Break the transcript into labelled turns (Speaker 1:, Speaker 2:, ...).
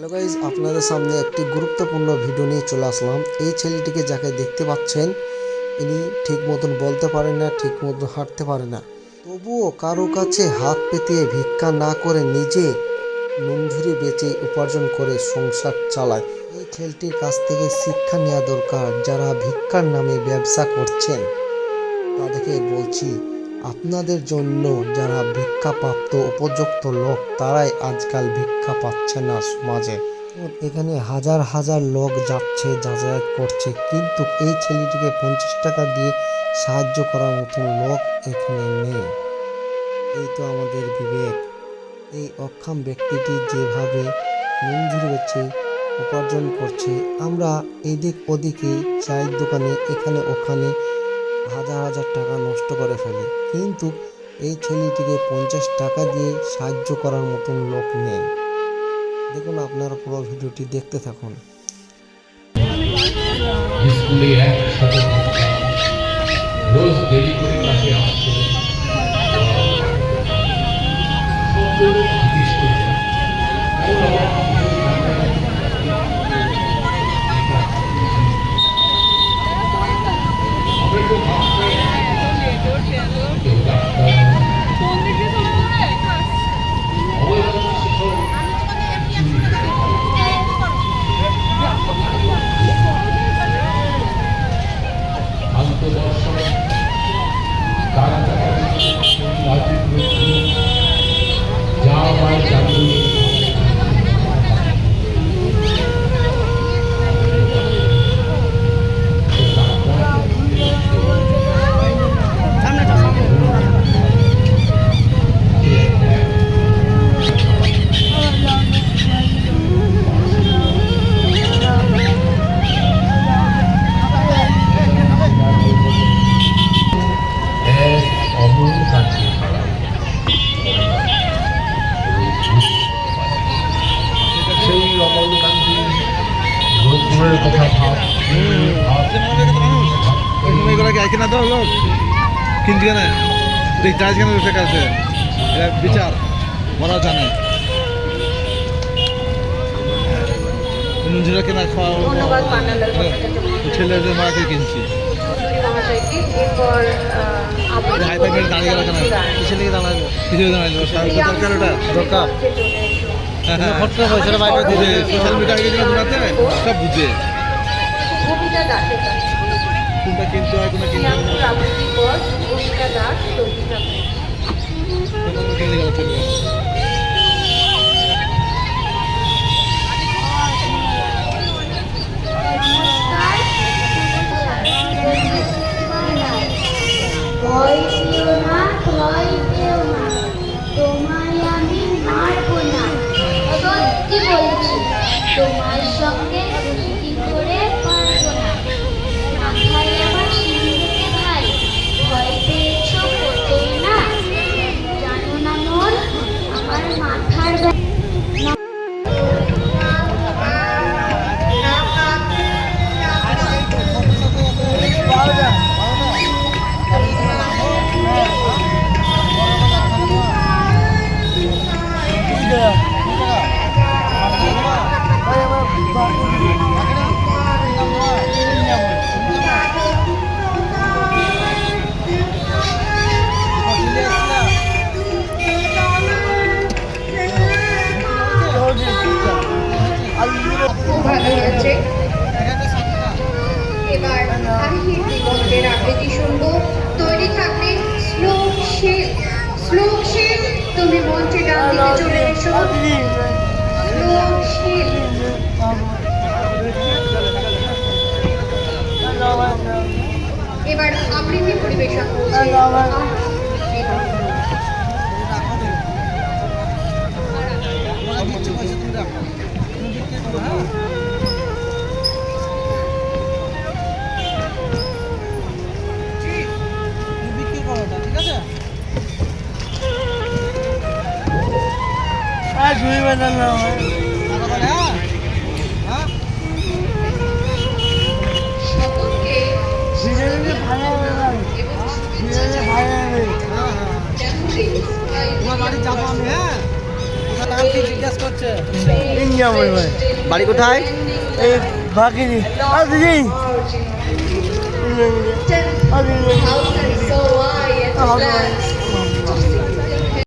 Speaker 1: Hello guys আপনাদের সামনে একটি গুরুত্বপূর্ণ ভিডিও নিয়ে চলে আসলাম। এই ছেলেটিকে যাকে দেখতে পাচ্ছেন, ইনি ঠিক মতন বলতে পারে না, ঠিক মতন হাঁটতে পারে না। তবুও কারও কাছে হাত পেতিয়ে ভিক্ষা না করে নিজে নুনঝুরি বেচে উপার্জন করে সংসার চালায়। এই ছেলেটির কাছ থেকে শিক্ষা নেওয়া দরকার। যারা ভিক্ষার নামে ব্যবসা করছেন, তাদেরকে বলছি আপনাদের জন্য যারা ভিক্ষাপ্রাপ্ত উপযুক্ত লোক, তারাই আজকাল ভিক্ষা পাচ্ছে না সমাজে। এখানে হাজার হাজার লোক যাচ্ছে, যাতায়াত করছে, কিন্তু এই ছেলেটিকে পঞ্চাশ টাকা দিয়ে সাহায্য করার মতন লোক এখানে নেই। এই তো আমাদের বিবেক। এই অক্ষম ব্যক্তিটি যেভাবে মঞ্জুর হচ্ছে উপার্জন করছে, আমরা এদিক ওদিকে চায়ের দোকানে এখানে ওখানে হাজার হাজার টাকা নষ্ট করে ফেলে। কিন্তু এই ছেলেটিকে পঞ্চাশ টাকা দিয়ে সাহায্য করার মতন লোক নেই। দেখুন আপনারা পুরো ভিডিওটি, দেখতে থাকুন।
Speaker 2: রোজ দেরি করে ক্লাসে রোদ্রের কথা ভাব
Speaker 3: তুমি এগুলো কি আইকে না দাও লোক কিন্তু কেন দেখ যাই কেন বসে কাছে বিচার বলা জানে নুনঝুরা কেনা খাওয়া ছেলেদের মাকে কিনছি হাই ফাই দাঁড়িয়ে গেল কেন। ছেলেকে দাঁড়াল কিছু দাঁড়াল দরকার ওটা দরকার ফটকা পয়সাটা বাইরে বুঝে সোশ্যাল মিডিয়া গিয়ে ঘুরাতে সব বুঝে।
Speaker 4: কবিতা দাসের
Speaker 3: কোনটা কিনতে হয় কোনটা কিনতে হয়?
Speaker 4: এবার আমি দিগন্তের আবৃত্তি শুনব? তৈরি থাকবে শ্লোক শেখ শ্লোক শেখ তুমি মঞ্চে ডান দিকে চলে এসো। শ্লোক শেখ এবার আবৃত্তি পরিবেশন করছে।
Speaker 5: হ্যাঁ
Speaker 4: যেমনই
Speaker 3: তোমার বাড়ি কোথায়?
Speaker 4: এই দিদি। দিদি